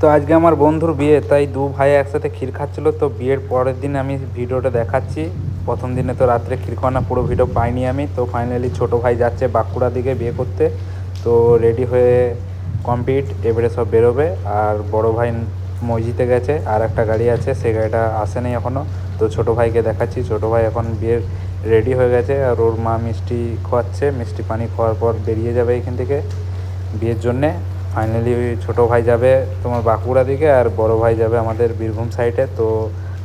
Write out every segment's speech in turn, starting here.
তো আজকে আমার বন্ধুর বিয়ে, তাই দু ভাই একসাথে ক্ষীর খাচ্ছিল। তো বিয়ের পরের দিন আমি ভিডিওটা দেখাচ্ছি। প্রথম দিনে তো রাত্রে ক্ষীর পুরো ভিডিও পাইনি আমি। তো ফাইনালি ছোটো ভাই যাচ্ছে বাঁকুড়া দিকে বিয়ে করতে। তো রেডি হয়ে কমপ্লিট এবারে সব বেরোবে। আর বড় ভাই মসজিদে গেছে, আর একটা গাড়ি আছে, সে গাড়িটা আসেনি এখনও তো ছোটো ভাইকে দেখাচ্ছি। ছোটো ভাই এখন বিয়ের রেডি হয়ে গেছে, আর ওর মা মিষ্টি খোয়াচ্ছে। মিষ্টি পানি খাওয়ার পর বেরিয়ে যাবে এখান থেকে বিয়ের জন্যে। ফাইনালি ওই ছোটো ভাই যাবে তোমার বাঁকুড়া দিকে আর বড় ভাই যাবে আমাদের বীরভূম সাইডে তো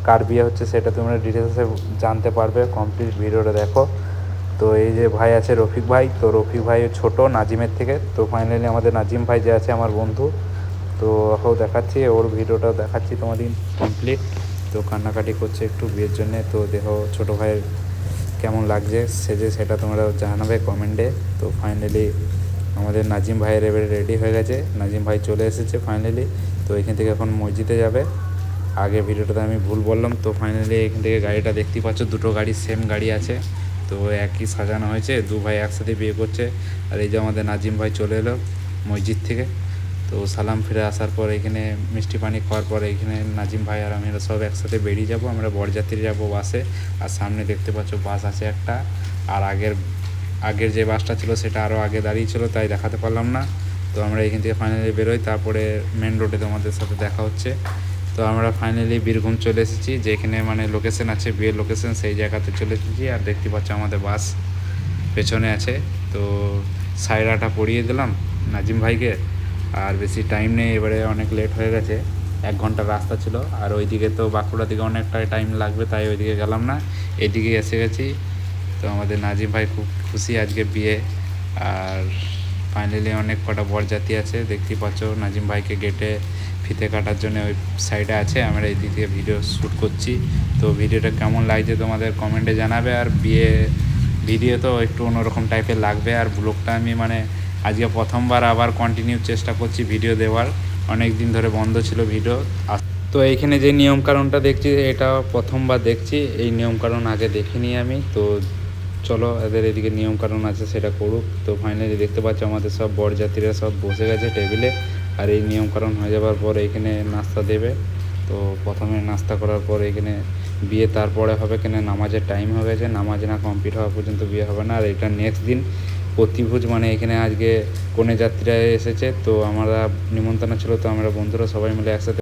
কার বিয়ে হচ্ছে সেটা তোমরা ডিটেলসে জানতে পারবে কমপ্লিট ভিডিওটা দেখো। তো এই যে ভাই আছে রফিক ভাই, তো রফিক ভাই ছোট, নাজিমের থেকে। তো ফাইনালি আমাদের নাজিম ভাই যে আছে আমার বন্ধু। তো ওকেও দেখাচ্ছি, ওর ভিডিওটাও দেখাচ্ছি তোমাদের কমপ্লিট তো কান্নাকাটি করছে একটু বিয়ের জন্যে, তো দেখো ছোটো ভাইয়ের কেমন লাগছে সেজে সেটা তোমরা জানাবে কমেন্টে তো ফাইনালি আমাদের নাজিম ভাইয়ের এবারে রেডি হয়ে গেছে। নাজিম ভাই চলে এসেছে ফাইনালি তো এখান থেকে এখন মসজিদে যাবে। আগে ভিডিওটাতে আমি ভুল বললাম, তো ফাইনালি এখান থেকে গাড়িটা দেখতেই পাচ্ছ, দুটো গাড়ি সেম গাড়ি আছে। তো একই সাজানো হয়েছে, দু ভাই একসাথে বিয়ে করছে। আর এই যে আমাদের নাজিম ভাই চলে এলো মসজিদ থেকে। তো সালাম ফিরে আসার পর এখানে মিষ্টি পানি খাওয়ার পর এখানে নাজিম ভাই আর আমি সব একসাথে বেরিয়ে যাব। আমরা বরযাত্রী যাব বাসে। আর সামনে দেখতে পাচ্ছ বাস আছে একটা। আর আগের আগের যে বাসটা ছিল সেটা আরও আগে দাঁড়িয়ে ছিল, তাই দেখাতে পারলাম না। তো আমরা এখান থেকে ফাইনালি বেরোই, তারপরে মেন রোডে তোমাদের সাথে দেখা হচ্ছে। তো আমরা ফাইনালি বীরভূম চলে এসেছি, যেখানে মানে লোকেশন আছে, বিয়ের লোকেশন সেই জায়গাতে চলে এসেছি, আর দেখতে পাচ্ছ আমাদের বাস পেছনে আছে। তো সাইরাটা পরিয়ে দিলাম নাজিম ভাইকে, আর বেশি টাইম নেই, এবারে অনেক লেট হয়ে গেছে। এক ঘণ্টার রাস্তা ছিল, আর ওইদিকে তো বাঁকুড়া দিকে অনেকটা টাইম লাগবে, তাই ওইদিকে গেলাম না। এদিকে এসে গেছি তো আমাদের নাজিম ভাই খুব খুশি আজকে বিয়ে। আর ফাইনালি অনেক কটা বরযাত্রী আছে, দেখতেই পাচ্ছ নাজিম ভাইকে গেটে ফিতে কাটার জন্য ওই সাইডে আছে, আমরা এই দিক থেকে ভিডিও শ্যুট করছি। তো ভিডিওটা কেমন লাগছে তোমাদের কমেন্টে জানাবে, আর বিয়ে ভিডিও তো একটু অন্যরকম টাইপের লাগবে। আর ব্লগটা আমি মানে আজকে প্রথমবার আবার কন্টিনিউ চেষ্টা করছি ভিডিও দেওয়ার, অনেক দিন ধরে বন্ধ ছিল ভিডিও তো এইখানে যে নিয়মকানুনটা দেখছি, এটা প্রথমবার দেখছি, এই নিয়মকানুন আগে দেখিনি আমি। তো চলো, এদের এদিকে নিয়ম নিয়মকানুন আছে, সেটা করুক। তো ফাইনালি দেখতে পাচ্ছ, আমাদের সব বরযাত্রীরা সব বসে গেছে টেবিলে আর এই নিয়মকানুন হয়ে যাওয়ার পর এখানে নাস্তা দেবে। তো প্রথমে নাস্তা করার পর এখানে বিয়ে, তারপরে হবে কেন, নামাজের টাইম হয়ে গেছে। নামাজ না কমপ্লিট হওয়া পর্যন্ত বিয়ে হবে না। আর এটা নেক্সট দিন, প্রতিভোজ মানে এখানে আজকে কনে যাত্রীরা এসেছে। তো আমরা নিমন্ত্রণ ছিল, তো আমরা বন্ধুরা সবাই মিলে একসাথে